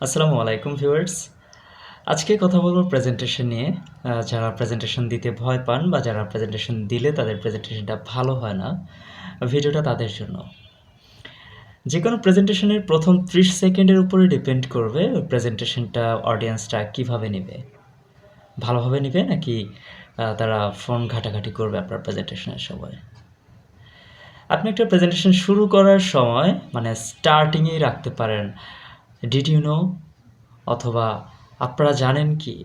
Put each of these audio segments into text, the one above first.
আসসালামু আলাইকুম ভিউয়ার্স। আজকে কথা বলব প্রেজেন্টেশন নিয়ে। যারা প্রেজেন্টেশন দিতে ভয় পান বা যারা প্রেজেন্টেশন দিলে তাদের প্রেজেন্টেশনটা ভালো হয় না, ভিডিওটা তাদের জন্য। যে কোনো প্রেজেন্টেশনের প্রথম ত্রিশ সেকেন্ডের উপরে ডিপেন্ড করবে প্রেজেন্টেশনটা অডিয়েন্সটা কীভাবে নেবে। ভালোভাবে নেবে নাকি তারা ফোন ঘাটাঘাটি করবে আপনার প্রেজেন্টেশনের সময়? আপনি একটা প্রেজেন্টেশন শুরু করার সময় মানে স্টার্টিংয়েই রাখতে পারেন ডিড ইউ নো অথবা আপনারা জানেন কি?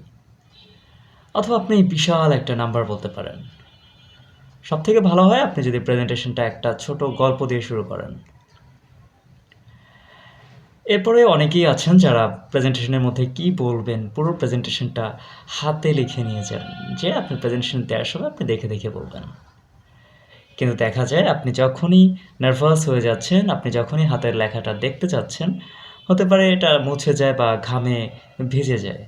অথবা আপনি বিশাল একটা নাম্বার বলতে পারেন। সব থেকে ভালো হয় আপনি যদি প্রেজেন্টেশনটা একটা ছোট গল্প দিয়ে শুরু করেন। এরপরে অনেকেই আছেন যারা প্রেজেন্টেশনের মধ্যে কি বলবেন, পুরো প্রেজেন্টেশনটা হাতে লিখে নিয়ে যান। যে আপনি প্রেজেন্টেশন দেওয়ার সময় আপনি দেখে দেখে বলবেন। কিন্তু দেখা যায় আপনি যখনই নার্ভাস হয়ে যাচ্ছেন, আপনি যখনই হাতের লেখাটা দেখতে চাচ্ছেন হতে পারে এটা মুছে যায় বা ঘামে ভিজে যায়।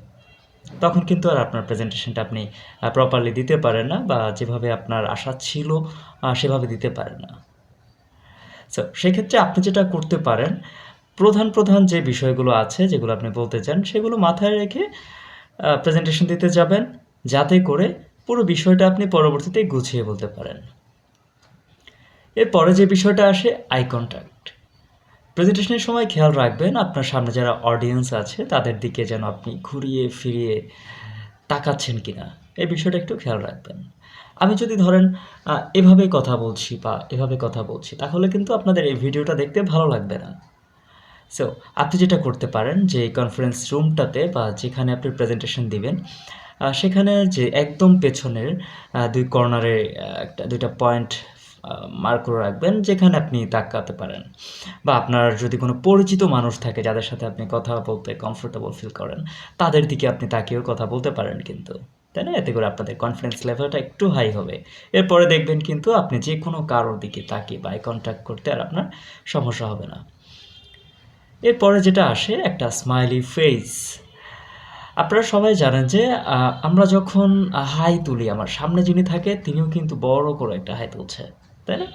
তখন কিন্তু আর আপনার প্রেজেন্টেশনটা আপনি প্রপারলি দিতে পারেন না বা যেভাবে আপনার আশা ছিল সেভাবে দিতে পারেন না। সো সেক্ষেত্রে আপনি যেটা করতে পারেন, প্রধান প্রধান যে বিষয়গুলো আছে, যেগুলো আপনি বলতে চান, সেগুলো মাথায় রেখে প্রেজেন্টেশন দিতে যাবেন, যাতে করে পুরো বিষয়টা আপনি পরবর্তীতে গুছিয়ে বলতে পারেন। এরপরে যে বিষয়টা আসে আই কন্ট্যাক্ট প্রেজেন্টেশনের সময় খেয়াল রাখবেন, আপনার সামনে যারা অডিয়েন্স আছে, তাদের দিকে যেন আপনি ঘুরিয়ে ফিরিয়ে তাকাচ্ছেন কি না এই বিষয়টা একটু খেয়াল রাখবেন। আমি যদি ধরেন এভাবে কথা বলছি বা এভাবে কথা বলছি, তাহলে কিন্তু আপনাদের এই ভিডিওটা দেখতে ভালো লাগবে না। সো আপনি যেটা করতে পারেন, যে কনফারেন্স রুমটাতে বা যেখানে আপনি প্রেজেন্টেশন দিবেন সেখানে যে একদম পেছনের দুই কর্নারে একটা, দুইটা পয়েন্ট মার্ক করে রাখবেন যেখানে আপনি তাকাতে পারেন। বা আপনার যদি কোনো পরিচিত মানুষ থাকে যাদের সাথে আপনি কথা বলতে কমফোর্টেবল ফিল করেন, তাদের দিকে আপনি তাকিয়েও কথা বলতে পারেন কিন্তু। তাই না? এতে করে আপনাদের কনফিডেন্স লেভেলটা একটু হাই হবে। এরপরে দেখবেন কিন্তু আপনি যে কোনো কারোর দিকে তাকিয়ে বাই কন্ট্যাক্ট করতে আর আপনার সমস্যা হবে না। এরপরে যেটা আসে একটা স্মাইলি ফেস আপনারা সবাই জানেন যে আমরা যখন হাই তুলি, আমার সামনে যিনি থাকে তিনিও কিন্তু বড় করে একটা হাই তুলছে। তাই না?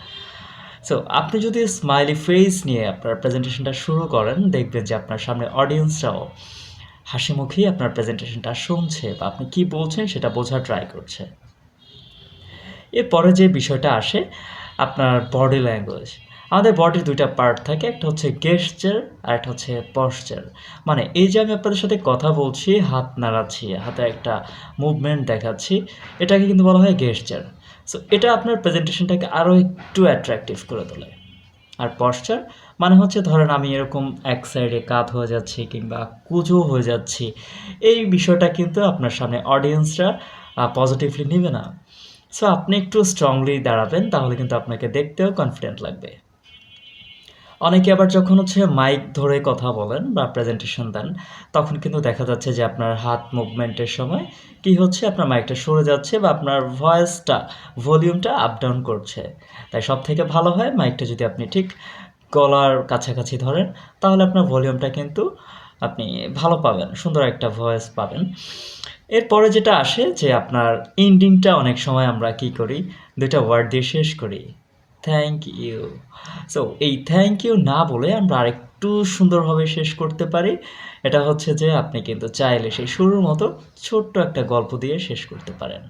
সো আপনি যদি স্মাইলি ফেস নিয়ে আপনার প্রেজেন্টেশনটা শুরু করেন, দেখবেন যে আপনার সামনে অডিয়েন্সরাও হাসি মুখেই আপনার প্রেজেন্টেশনটা শুনছে বা আপনি কি বলছেন সেটা বোঝার ট্রাই করছে। এরপরে যে বিষয়টা আসে, আপনার বডি ল্যাঙ্গুয়েজ আমাদের বডির দুইটা পার্ট থাকে, একটা হচ্ছে গেস্টার আর একটা হচ্ছে পশ্চার মানে এই যে আমি আপনাদের সাথে কথা বলছি, হাত নাড়াচ্ছি, হাতে একটা মুভমেন্ট দেখাচ্ছি, এটাকে কিন্তু বলা হয় গেস্টার সো এটা আপনার প্রেজেন্টেশনটাকে আরও একটু অ্যাট্রাকটিভ করে তোলে। আর পশ্চার মানে হচ্ছে ধরেন আমি এরকম এক সাইডে কাত হয়ে যাচ্ছি কিংবা কুজো হয়ে যাচ্ছি, এই বিষয়টা কিন্তু আপনার সামনে অডিয়েন্সরা পজিটিভলি নেবে না। সো আপনি একটু স্ট্রংলি দাঁড়াবেন, তাহলে কিন্তু আপনাকে দেখতেও কনফিডেন্ট লাগবে। অনেকে আবার যখন হচ্ছে মাইক ধরে কথা বলেন বা প্রেজেন্টেশন দেন, তখন কিন্তু দেখা যাচ্ছে যে আপনার হাত মুভমেন্টের সময় কি হচ্ছে? আপনার মাইকটা সরে যাচ্ছে বা আপনার ভয়েসটা ভলিউমটা আপ ডাউন করছে। তাই সব থেকে ভালো হয় মাইকটা যদি আপনি ঠিক গলার কাছাকাছি ধরেন, তাহলে আপনার ভলিউমটা কিন্তু আপনি ভালো পাবেন, সুন্দর একটা ভয়েস পাবেন। এরপরে যেটা আসে যে আপনার এন্ডিংটা অনেক সময় আমরা কি করি? দুইটা ওয়ার্ড দিয়ে শেষ করি। থ্যাংক ইউ সো এই থ্যাংক ইউ না বলে আমরা আরেকটু সুন্দরভাবে শেষ করতে পারি। এটা হচ্ছে যে আপনি কিন্তু চাইলে সেই শুরুর মতো ছোট্ট একটা গল্প দিয়ে শেষ করতে পারেন।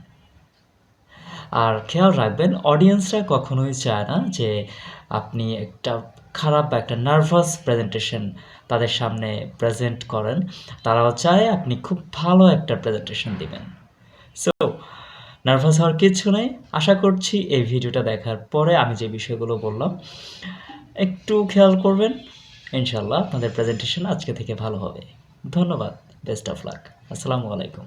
আর খেয়াল রাখবেন অডিয়েন্সরা কখনোই চায় না যে আপনি একটা খারাপ বা একটা নার্ভাস প্রেজেন্টেশন তাদের সামনে প্রেজেন্ট করেন। তারাও চায় আপনি খুব ভালো একটা প্রেজেন্টেশন দিবেন। সো নার্ভাস হওয়ার কিছু নেই। আশা করছি এই ভিডিওটা দেখার পরে আমি যে বিষয়গুলো বললাম, একটু খেয়াল করবেন। ইনশাল্লাহ আপনাদের প্রেজেন্টেশন আজকে থেকে ভালো হবে। ধন্যবাদ বেস্ট অফ লাক আসসালামু আলাইকুম।